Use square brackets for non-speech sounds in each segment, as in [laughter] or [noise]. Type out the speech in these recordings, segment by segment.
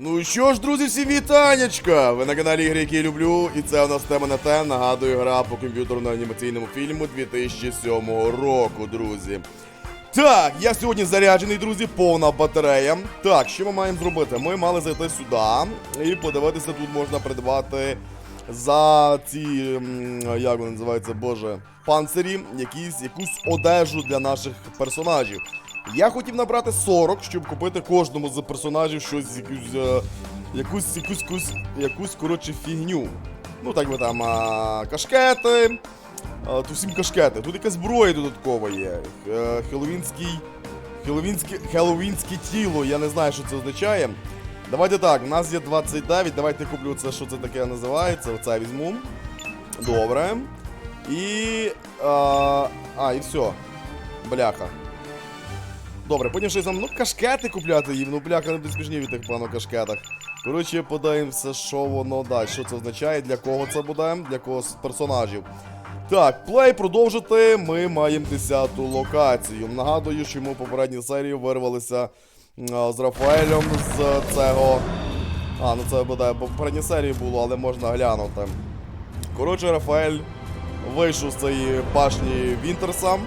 Ну що ж, друзі, всі вітанечка! Ви на каналі Ігри, які я люблю, і це у нас тема на те. Нагадую, гра по комп'ютерно-анімаційному фільму 2007 року, друзі. Так, я сьогодні заряджений, друзі, повна батарея. Так, що ми маємо зробити? Ми мали зайти сюди і подивитися, тут можна придбати за ці, як вони називаються, боже, панцирі, якісь, якусь одежу для наших персонажів. Я хотів набрати 40, щоб купити кожному з персонажів щось, якусь, е, якусь, якусь, якусь, якусь, коротше, фігню. Ну, так би там а, кашкети. А, тут всім кашкети. Тут якась зброя додаткова є. Е, Хеллоуінський. Хеллоуінське, хеллоуінське тіло, я не знаю, що це означає. Давайте так, у нас є 29, давайте куплю це, що це таке називається. Оце візьму. Добре. І. А, а і все. Бляха. Добре, потім щось там, ну, кашкети купляти їм, ну бляха, не смішні від тих пану кашкетах. Коротше, подивимося, що воно дасть, що це означає, для кого це буде, для кого з персонажів. Так, плей продовжити. Ми маємо 10-ту локацію. Нагадую, що ми в попередній серії вирвалися а, з Рафаелем з цього. А, ну це буде попередній серії було, але можна глянути. Коротше, Рафаель вийшов з цієї башні Вінтерса.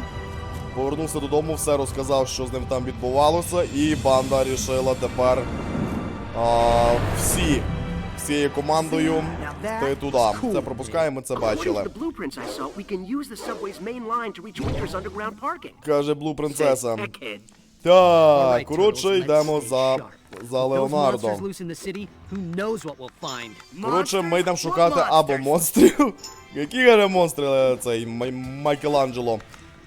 Повернувся додому, все розказав, що з ним там відбувалося, і банда рішила тепер а, всі всією командою йти туди. Це пропускаємо, це бачили. Каже Блу принцеса. Так, коротше, йдемо за, за Леонардо. Коротше, ми йдемо шукати або монстрів. [laughs] Які каже монстри цей Майкеланджело?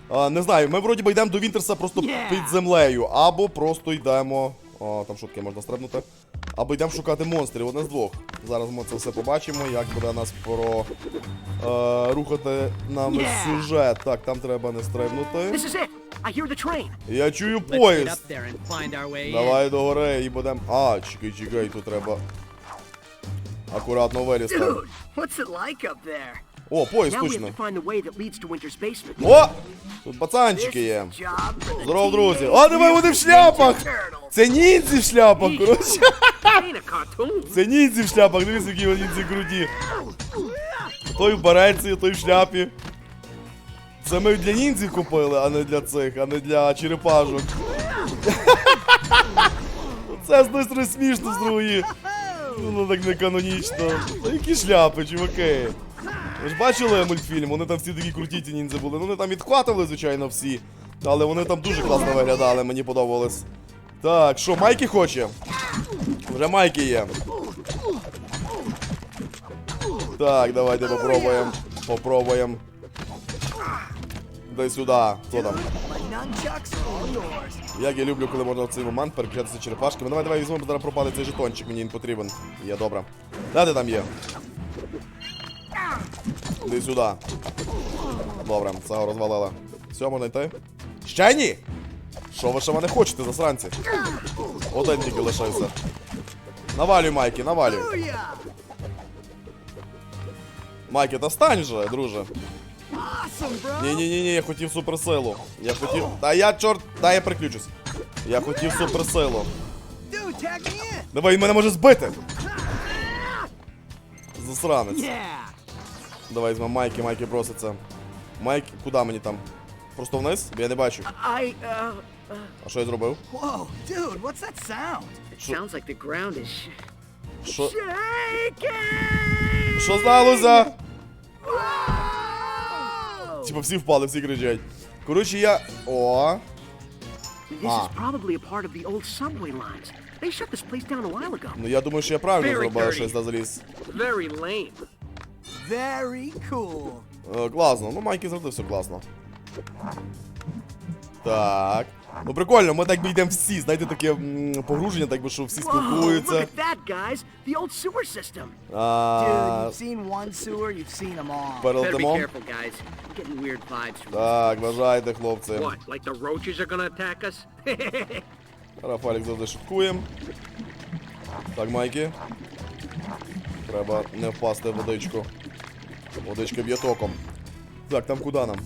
А, не знаю, ми вроді би йдемо до Вінтерса просто Yeah. під землею, або просто йдемо. О, там шутки можна стрибнути. Або йдемо шукати монстрів, одне з двох. Зараз ми це все побачимо, як буде нас про е, рухати нам Yeah. сюжет. Так, там треба не стрибнути. Я чую поїзд. Давай до гори і будемо. А, чекай, чекай, тут треба. Акуратно вилізти. О, поїзд точно. О! Тут пацанчики є. Здоров, друзі. О, диви, вони в шляпах! Це ніндзі в шляпах, коротше. Це ніндзі в шляпах, дивись, які вони ніндзі круті. Той в бареці, той в шляпі. Це ми для ніндзів купили, а не для цих, а не для черепашок. Це з одної сторони смішно, з другої. Ну так не канонічно. Які шляпи, чуваки. Ви ж бачили мультфільм? Вони там всі такі круті ті ніндзя були. Ну вони там відхватили, звичайно, всі. Але вони там дуже класно виглядали, мені подобалось. Так, що, майки хоче? Вже майки є. Так, давайте попробуємо. Попробуємо. Дай сюди. Хто там? Як я люблю, коли можна в цей момент переключатися черепашками. Давай, давай візьмемо, зараз пропаде цей жетончик, мені він потрібен. Є, добре. Де ти там є? Іди сюди. Добре, цього розвалили. Все, можна йти? Ще ні? Що ви ще мене хочете, засранці? Один тільки лишився. Навалюй, Майки, навалюй. Майки, та стань же, друже. Ні-ні-ні, я хотів суперсилу. Я хотів. Та я чорт, та я приключусь. Я хотів суперсилу. Давай, він мене може збити. Засранець. Давай візьмемо Майки, Майки проситься. Майк, куди мені там? Просто вниз? Бо я не бачу. I, uh, uh, А що я зробив? Whoa, dude, what's that sound? it sounds like the ground is Що? shaking. Що сталося? Типа всі впали, всі кричать. Коротше, я. О. This is probably a part of the old subway lines. They shut this place down a while ago. Ну я думаю, що я правильно зробив, що я сюди заліз. Very lame. Very cool. Е, класно. Ну, Майки завжди все класно. Так. Ну прикольно, ми так би йдемо всі, знаєте, таке м, погруження, так би, що всі Whoa, look спілкуються. at that, guys. The old sewer system. Dude, А, you've seen one sewer, you've seen them all. Better be перелетимо. careful, guys. I'm getting weird vibes from Так, вважайте, хлопці. What, like the roaches are gonna attack us? [laughs] Рафалік завжди шуткує. Так, Майки. Треба не впасти в водичку. Водичка б'є током. Так, там куди нам?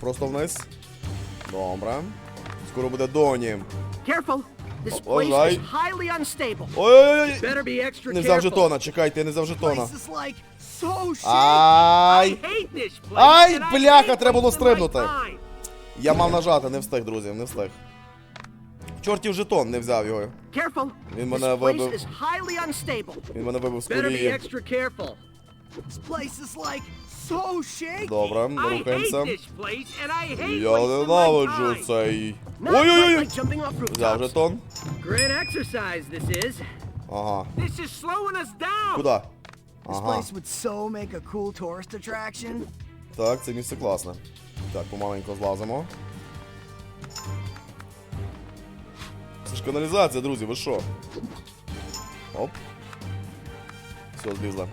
Просто вниз? Добре. Скоро буде Доні. Ой-ой-ой! Не взяв жетона, чекайте, я не взяв жетона. So shaky. Ай! Ай, бляха, треба було стрибнути. Я мав нажати, не встиг, друзі, не встиг. Чортів жетон, не взяв його. Він мене вибив. Він мене вибив з колії. Extra careful. This place is like so shaky. Добре, рухаємося. Я ненавиджу цей. Ой-ой-ой! Взяв жетон. Great exercise this is. Ага. This is slowing us down. Куди? This Ага. place would so make a cool tourist attraction. Так, це місце класне. Так, помаленько злазимо. Це ж каналізація, друзі, ви що? Оп. Все, злізла.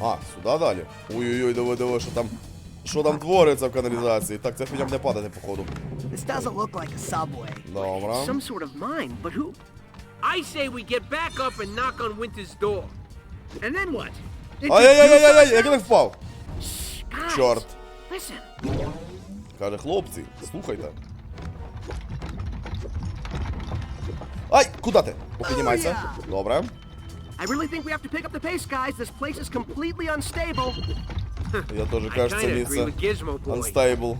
А, сюди далі. Ой-ой-ой, диви, диви, що там. Що там твориться в каналізації? Так, це б не падати, походу. This doesn't look like a subway. Добре. Some sort of mine, but who? I say we get back up and knock on Winter's door. And then what? Ай-яй-яй-яй-яй, як я так впав? Чорт. Listen. Каже, хлопці, слухайте. Ай, куди ти? Попіднімайся. Добре. I really think we have to pick up the pace, guys. This place is completely unstable. Я I with Gizmo Boy. Unstable.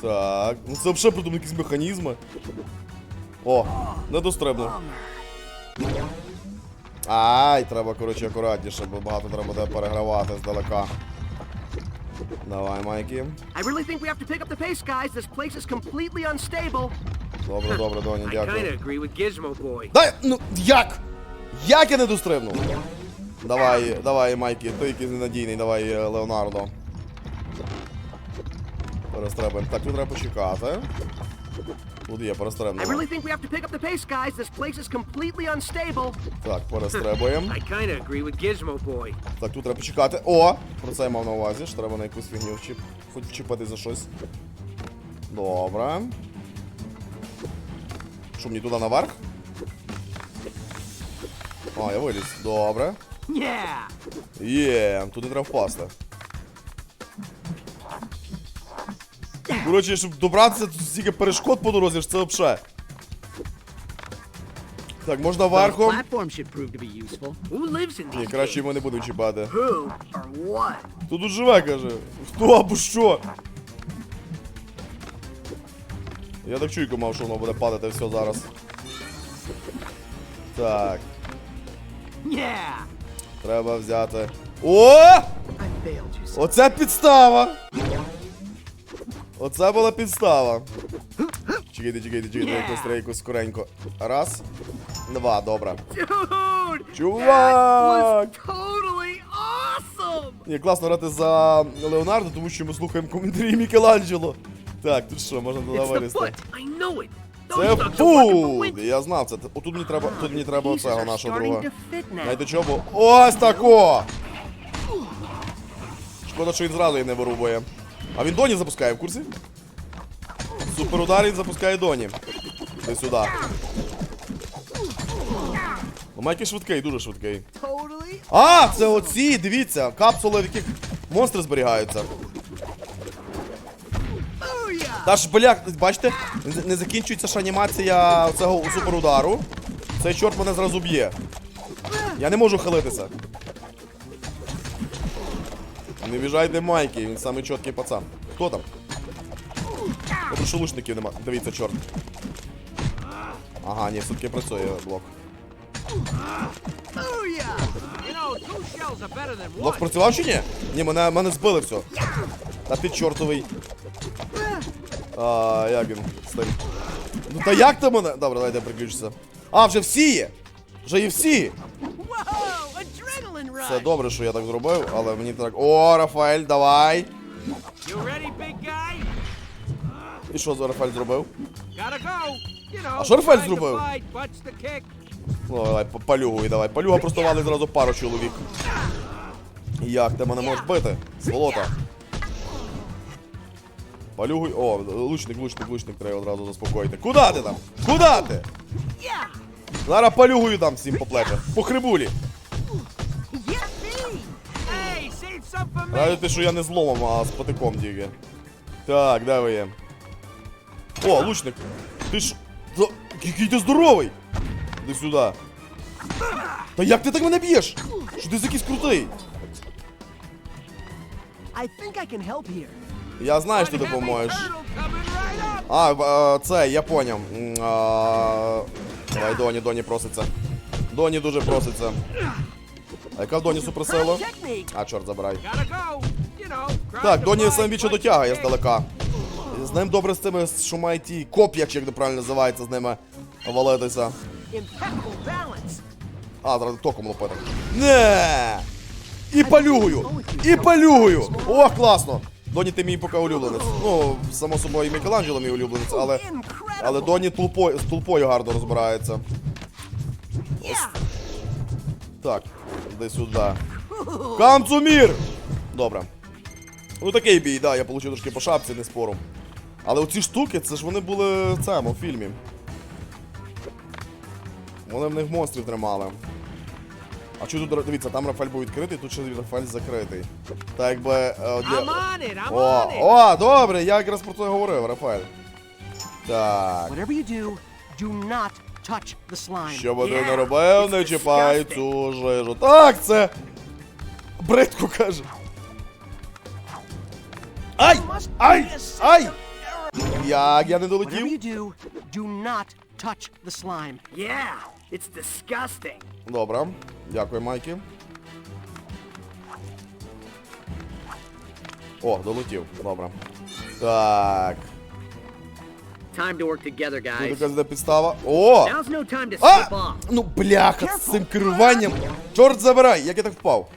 Так, ну це взагалі придумали якісь механізми. О, не дострибнув. Ай, треба, коротше, акуратніше, бо багато треба буде перегравати здалека. Давай, Майкі. I really think we have to pick up the pace, guys. This place is completely unstable. Добре, добре, Доні, I дякую. kinda agree with Gizmo Boy. Дай, ну, як? Як я не дострибнув? Давай, давай, Майкі, ти якийсь ненадійний, давай, е, Леонардо. Перестрибуємо. Так, тут треба почекати. Тут є, unstable. Так, [laughs] Boy. Так, тут треба почекати. О! Про це я мав на увазі, що треба на якусь фігню вчіп... хоч вчепити за щось. Добре. Що, мені туди наверх? А, я виліз. Добре. Є, туди треба впасти. Коротше, щоб добратися, тут стільки перешкод по дорозі, що це взагалі. Так, можна верхом. Ні, краще йому не будемо чіпати. Хто тут живе, каже? Хто або що? Я так чуйку мав, що воно буде падати все зараз. Так. Треба взяти. О! Оце підстава! Оце була підстава. Чекайте, чекайте, чекайте, якось якось скоренько. Раз, два, добре. Чувак! Totally awesome! Ні, класно грати за Леонардо, тому що ми слухаємо коментарі Мікеланджело. Так, тут що, можна туди вилізти. Це фул! Я знав це. Отут мені треба, тут мені треба оцього нашого друга. Знаєте чого? Ось тако! Шкода, що він зразу її не вирубує. А він Доні запускає в курсі? Суперудар він запускає Доні. Ти сюди. Ну, Майки швидкий, дуже швидкий. А, це оці, дивіться, капсули, в яких монстри зберігаються. Та ж, бляк, бачите, не- закінчується ж анімація цього суперудару. Цей чорт мене зразу б'є. Я не можу хилитися. Не біжайте майки, він самий чіткий пацан. Хто там? Добре, що лучників нема. Дивіться, чорт. Ага, ні, все-таки працює блок. Блок one. спрацював чи ні? Ні, мене, мене збили все. Та ти чортовий. А, як він стоїть? Ну та як ти мене? Добре, давайте приключиться. А, вже всі є! Вже є всі! Це добре, що я так зробив, але мені так. О, Рафаель, давай! І що за Рафаель зробив? А що Рафаель зробив? Ну, давай, палюгуй, давай. Палюга просто валить зразу пару чоловік. Як ти мене можеш бити? Сволота. Палюгуй. О, лучник, лучник, лучник треба одразу заспокоїти. Куда ти там? Куда ти? Зараз палюгую дам всім по плечах. По хрибулі. Me. Радуйте, що я не зломом, а з потиком тільки. Так, де ви є? О, лучник. Ти ж. Який ти здоровий! Іди сюди. Та як ти так мене б'єш? Що ти за якийсь крутий? I think I can help here. Я знаю, що ти допоможеш. А, е, це, я поняв. А, Давай, Доні, Доні проситься. Доні дуже проситься. А яка в Доні суперсила? А, чорт забирай. Так, Доні bike, сам більше watch дотягає the здалека. З ним добре з цими, мають ті коп'я, як це правильно називається, з ними валитися. А, зараз током лопити. Не! І палюгою! І палюгою! О, класно! Доні, ти мій поки улюбленець. Ну, само собою, і Мікеланджело мій улюбленець, але. Але Доні толпою, з толпою гарно розбирається. Yeah. Так, іди сюди. Камцумір! Добре. Ну такий бій, да, я получив трошки по шапці, не спору. Але оці штуки, це ж вони були в цьому в фільмі. Вони в них монстрів тримали. А чого тут, дивіться, там Рафаль був відкритий, тут ще Рафаль закритий. Так якби. е, для... on О, о, добре, я якраз про це говорив, Рафаль. Так. Whatever you do, do not touch the slime. Що би ти не робив, не чіпай цю жижу. Так, це. Бридко каже. Ай! Ай! Ай! Як я не Whatever долетів? you do, do not touch the slime. Yeah, it's disgusting. Добре. Дякую, Майкі. О, долетів. Добре. Так. Time to work together, Тут guys. якась де підстава. О! Now's no time to slip А! off. Ну, бляха, з цим керуванням. Чорт забирай, як я так впав.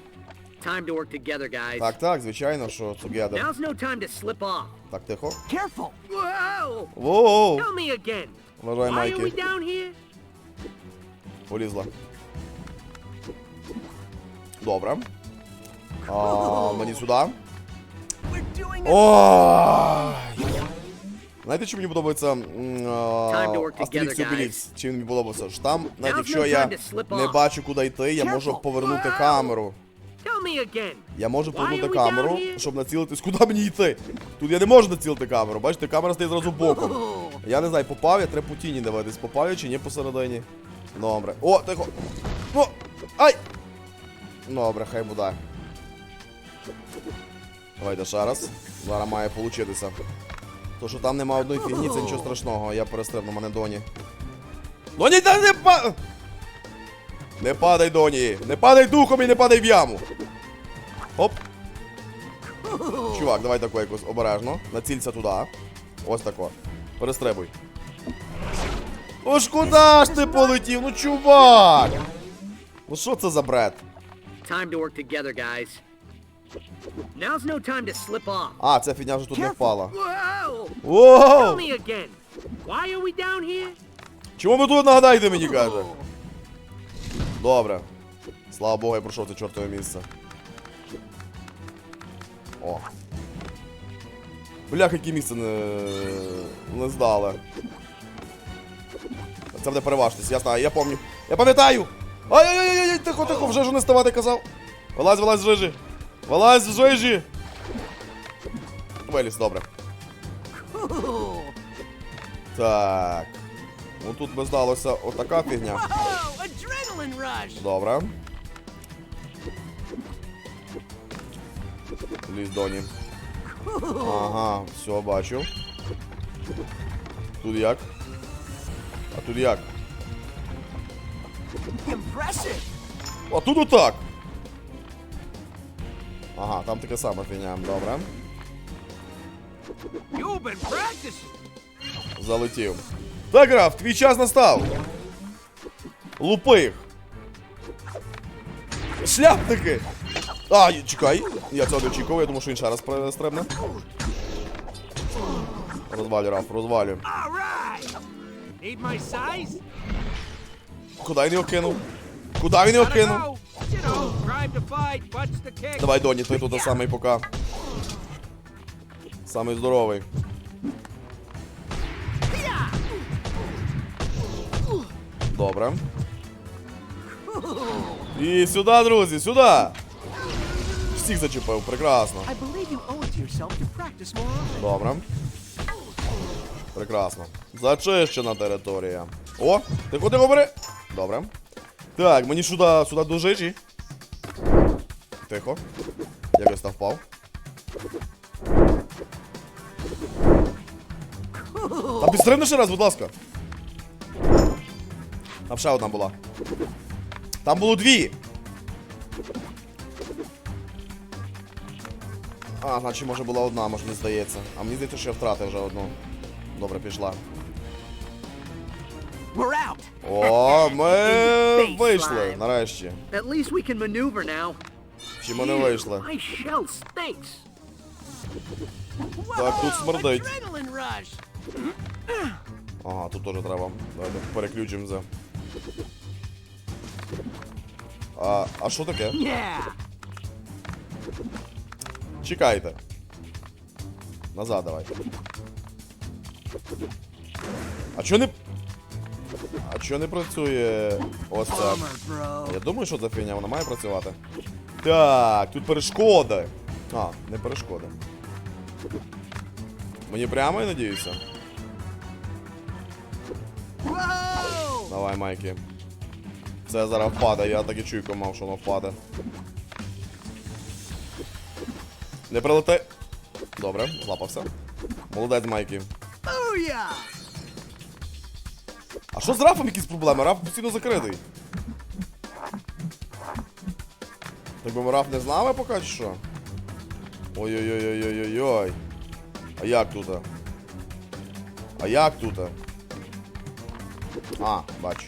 Time to work together, guys. Так, так, звичайно, що together. Now's no time to slip off. Так, тихо. Careful. Whoa! Воу. Tell me again. Вважай, Why are we Майкі. down here? Полізла. Добре. А, мені сюди. Ой! Знаєте, що мені подобається Астерікс Обелікс? Чим мені подобається? Що там, навіть якщо я не бачу, куди йти, я можу повернути камеру. Я можу повернути камеру, щоб націлитись, куди мені йти. Тут я не можу націлити камеру. Бачите, камера стоїть зразу боком. Я не знаю, попав я, треба по тіні дивитись, попав я чи ні посередині. Добре. О, тихо. О! Ай! Добре, хай буде. Давайте ще раз. Зараз має получитися. То, що там нема одної фігні, це нічого страшного, я перестрибну мене доні. Доні, та не па... Не падай, доні! Не падай духом і не падай в яму! Оп. Чувак, давай тако якось обережно. Націлься туди. Ось тако. Перестрибуй. О, ж куди ж ти полетів? Ну чувак! Ну що це за бред? Time to work together, guys. Now's no time to slip off. А, ця фігня вже тут не впала. Воу! Why are we down here? Чому ви тут нагадайте мені каже? Добре. Слава Богу, я пройшов це чортове місце. О. Блях, яке місце не, не здали. Це буде переважитись, я знаю, я пам'ятаю. Я пам'ятаю! Ай-яй-яй-яй, тихо, тихо, вже ж не ставати казав. Вилазь, вилазь з жижі. Вилазь з жижі. Виліз, добре. Так. Ну тут би здалося отака фігня. Добре. Лізь доні. Ага, все, бачу. Тут як? А тут як? А тут отак. Ага, там таке саме фігня. Добре. Залетів. Так, граф, твій час настав. Лупи їх. Шляпники! А, чекай. Я цього не очікував, я думав, що він ще раз стрибне. Розвалю, Раф, розвалю. Need my size? Куди він його кинув? Куди він його кинув? kick. Давай, Доні, ти тут самий пока. Самий здоровий. Добре. І сюди, друзі, сюди! Всіх зачепив, прекрасно. I Прекрасно. Зачищена територія. О, ти куди говори? Добре. Так, мені сюди, сюди до жижі. Тихо. Якось там впав. Та підстрибни ще раз, будь ласка. Там ще одна була. Там було дві. А, значить, може була одна, може не здається. А мені здається, що я втратив вже одну. Добре, пішла. We're out. О, [laughs] ми вийшли, нарешті. At least we can maneuver now. Чи ми не вийшли? My shell stinks. Так, тут смердить. Ага, тут теж треба. Давайте переключимося. А, а що таке? Yeah. Чекайте. Назад давай. А чо не. А чо не працює ось це? Я думаю, що це фігня, вона має працювати. Так, тут перешкоди. А, не перешкоди. Мені прямо я надіюся. Давай, Майки. Це зараз впаде, я так і чуйку мав, що воно впаде. Не прилети. Добре, злапався. Молодець, Майки. Booyah. А що з Рафом якісь проблеми? Раф постійно закритий. Так би Раф не з нами поки чи що? Ой-ой-ой-ой-ой-ой. А як тут? А як тут? А, бачу.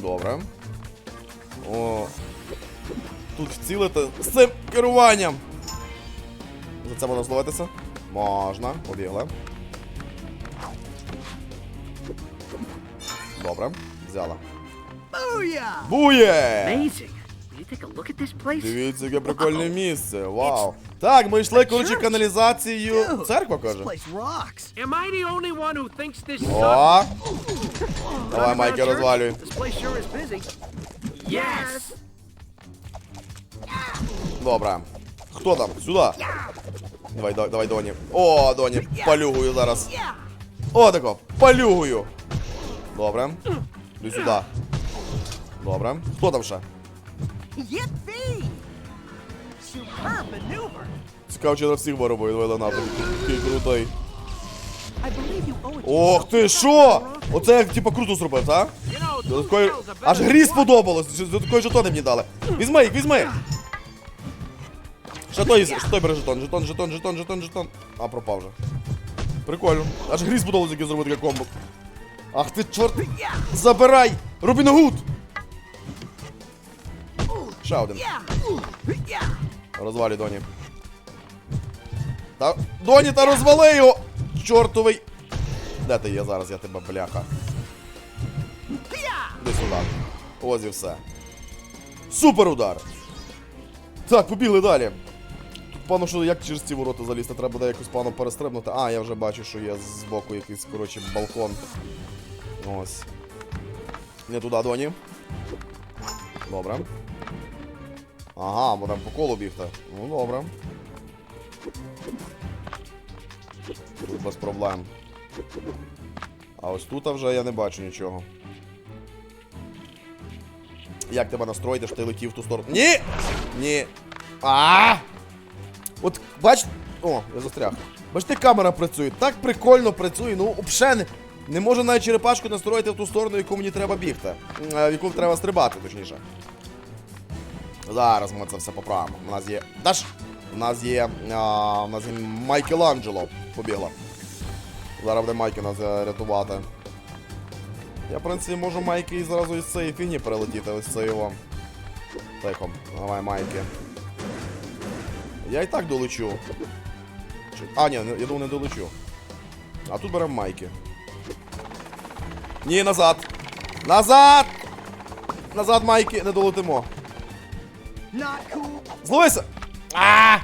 Добре. О. Тут вцілити з цим керуванням. За це можна зловитися? Можна, побігли. Добре, взяла. Бує! This place? Дивіться, яке прикольне місце. Вау. Так, ми йшли, коротше. Dude, Церква каже. О! Давай, Майки, розвалюй. Добре. Хто там? Сюди. Давай, давай, давай, Доні. О, Доні, палюгую зараз. О, тако, палюгую. Добре. Іди сюди. Добре. Хто там ще? Цікаво, чи на всіх воробою довели напрямку. Такий крутий. Ох ти що? Оце як типа круто зробив, так? Аж грі сподобалось, додаткові жетони мені дали. Візьми їх, візьми. Ще той, ще той бери жетон, жетон, жетон, жетон, жетон, жетон. А, пропав вже. Прикольно. Аж грі сподобалось, як я зробив комбо. Ах ти чорт. Забирай! Робін Гуд! Ще один. Розвалі Доні. Та. Доні, та розвали його! Чортовий! Де ти є зараз, я тебе бляха. Іди сюди. Ось і все. Супер удар! Так, побігли далі. Пану, що як через ці ворота залізти, треба буде якось пану перестрибнути. А, я вже бачу, що є збоку якийсь, коротше, балкон. Ось. Не туди, Доні. Добре. Ага, будемо по колу бігти. Ну добре. Тут без проблем. А ось тут вже я не бачу нічого. Як тебе настроїти, що ти летів в ту сторону? Ні! Ні! А! От бач. О, я застряг. Бачите, камера працює. Так прикольно працює. Ну, взагалі не, не можу навіть черепашку настроїти в ту сторону, в яку мені треба бігти. Е, В яку треба стрибати, точніше. Зараз ми це все поправимо. У нас є. Даш! У нас є. А, у нас є Майкеланджело. Побігла. Зараз буде Майки нас е, рятувати. Я, в принципі, можу Майки і зразу із цієї фіні перелетіти, ось це його. Тихо. Давай, Майки. Я і так долечу. А, ні, я думаю, не долечу. А тут беремо Майки. Ні, назад! Назад! Назад, Майки, не долетимо. Зловися! А!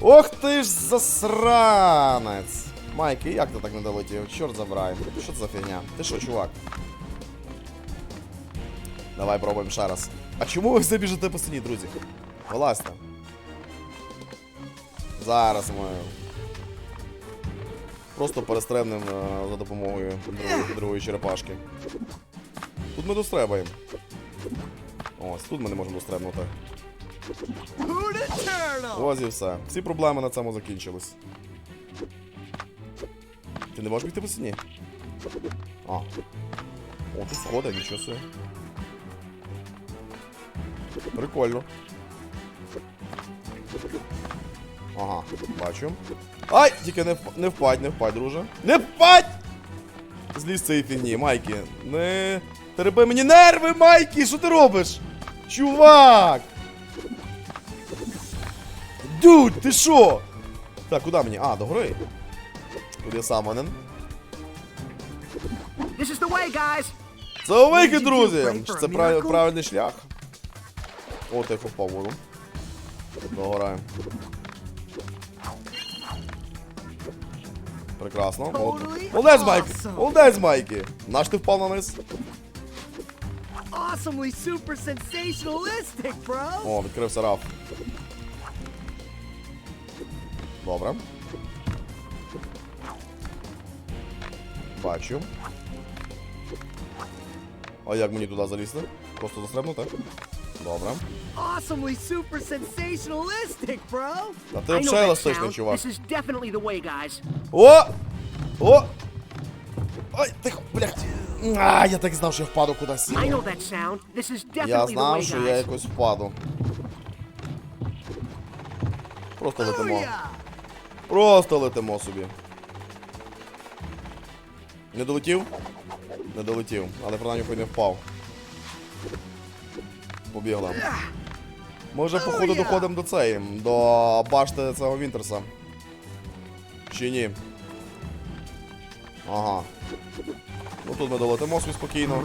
Ох ти ж засранець! Майки, як ти так не долетів? Чорт забирай. Що це за фігня? Ти що, чувак? Давай пробуємо ще раз. А чому ви все біжите по стіні, друзі? Вилазьте. Зараз ми. Просто перестрибнемо е, за допомогою другої, другої черепашки. Тут ми достребаємо. Ось, тут ми не можемо достребнути. Ось і все. Всі проблеми на цьому закінчились. Ти не можеш бігти по стіні? А. О, тут сходи, нічого собі. Прикольно. Ага, бачу. Ай! Тільки не, не впадь, не впадь, друже. Не впадь! Злізь з цієї фігні, Майкі. Не. Тереби мені нерви, Майкі! Що ти робиш? Чувак! Дюд, ти що? Так, куди мені? А, до гори. Тут я сам один. This is the way, guys. Це вихід, друзі! Чи Це прав- правильний шлях. О, тихо впав воду. Догораємо. Прекрасно. Мол- Totally Молодець, Майк! Молодець, Майки! Наш ти впав на низ. О, відкрився раф. Добре. Бачу. А як мені туди залізти? Просто застрибнути? Добре. Awesomely super sensationalistic, bro. А ти взагалі еластичний, чувак. This is definitely the way, guys. О! О! Ай, тихо, блядь. А, я так знав, що я впаду кудись. Я знав, що я якось впаду. Просто летимо. Просто летимо собі. Не долетів? Не долетів, але принаймні хоч не впав. Побігла. Ми вже, походу, доходимо до цієї, до башти цього Вінтерса. Чи ні? Ага. Ну тут ми долетимо собі спокійно.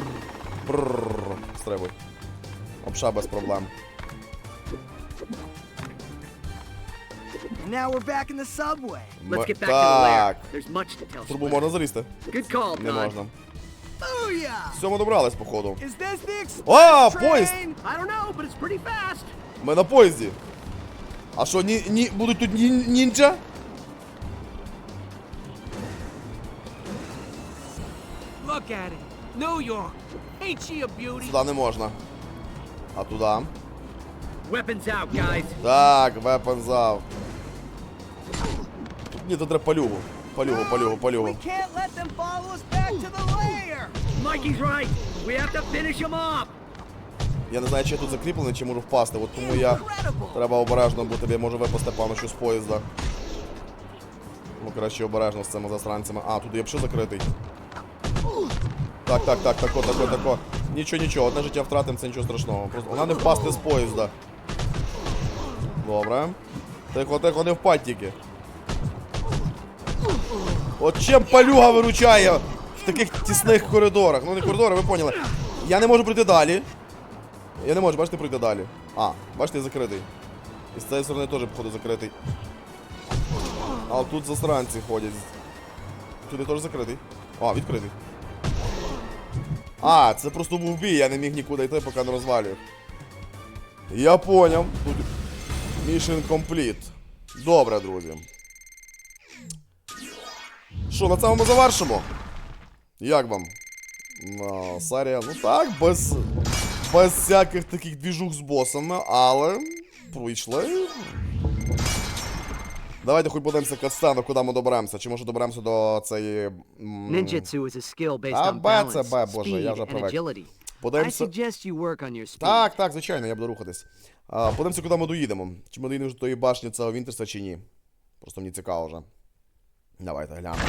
Брррр, стрибуй. Обша без проблем. Now we're back in the subway. Let's get back to the lair. Так. There's much to tell. Трубу можна залізти? Good call, Не Todd. можна. Booyah! Все, ми добрались, походу. Is this the express А, train? поїзд! I don't know, but it's pretty fast. Ми на поїзді. А що, ні, ні, будуть тут ні, нінджа? Look at it. New York. Ain't she a beauty? Сюди не можна. А туди? Weapons out, guys. Так, weapons out. Ні, тут треба палюгу. Палюгу, палюгу, We can't let them follow us back to the lair. Mikey's right. We have to finish him off. Я не знаю, чи я тут закріплений, чи можу впасти. От тому я треба обережно бути, я можу випасти, певно, з поїзда. Ну, краще обережно з цими засранцями. А, тут я б ще закритий. Так, так, так, тако, тако, тако. Нічого, нічого, одне життя втратим, це нічого страшного. Просто вона не впасти з поїзда. Добре. Тихо, тихо, не впадь тільки. От чим палюга виручає в таких тісних коридорах. Ну не коридори, ви поняли. Я не можу пройти далі. Я не можу, бачите, пройти далі. А, бачите, я закритий. І з цієї сторони теж, походу, закритий. А тут засранці ходять. Туди теж закритий. А, відкритий. А, це просто був бій, я не міг нікуди йти, поки не розвалюю. Я поняв. Тут Mission complete. Добре, друзі. Що, на цьому ми завершимо? Як вам? Ну, серія, ну так, без. Без всяких таких двіжух з босами, але пройшли. Давайте хоч подивимося катсцену, куди ми доберемося. Чи може доберемося до цієї. м, is a skill based А, on Б, це balance, Б, боже, я вже and привик. Подивимося. suggest you work on your speed. Так, так, звичайно, я буду рухатись. А, подивимося, куди ми доїдемо. Чи ми доїдемо до тої башні цього Вінтерса, чи ні. Просто мені цікаво вже. Давайте глянемо.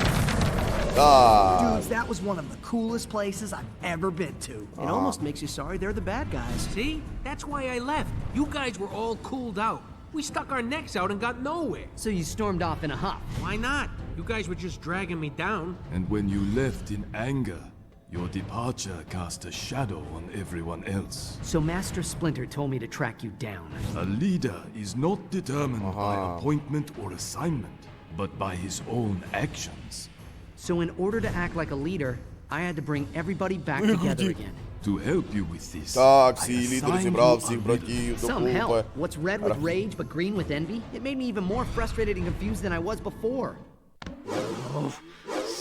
Dudes, that was one of the coolest places I've ever been to. It almost makes you sorry they're the bad guys. See? That's why I left. You guys were all cooled out. We stuck our necks out and got nowhere. So you stormed off in a huff. Why not? You guys were just dragging me down. And when you left in anger, your departure cast a shadow on everyone else. So Master Splinter told me to track you down. A leader is not determined by appointment or assignment, but by his own actions. So in order to act like a leader, I had to bring everybody back together again. To help you with this, Так, I всі лідер assigned зібрав you всіх a братів Some докупи. help. What's red with rage but green with envy? It made me even more frustrated and confused than I was before.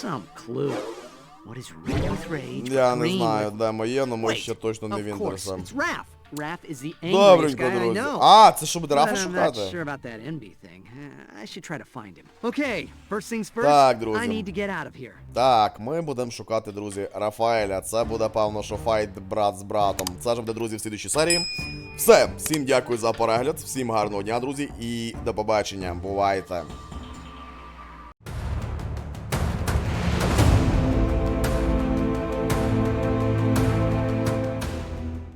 Some clue. What is red with rage? Я не green знаю, with... де моє, але ми Wait, ще точно не of він course, Віндерсом. it's Raph. Raph is the angriest Добренько, guy I друзі. know. А, це щоб But драфа I'm not шукати? sure about that envy thing. Uh, I should try to find him. Okay, first things first. Так, друзі. I need to get out of here. Так, ми будемо шукати, друзі, Рафаеля. Це буде, певно, що файт брат з братом. Це ж буде, друзі, в слідчій серії. Все, всім дякую за перегляд, всім гарного дня, друзі, і до побачення. Бувайте!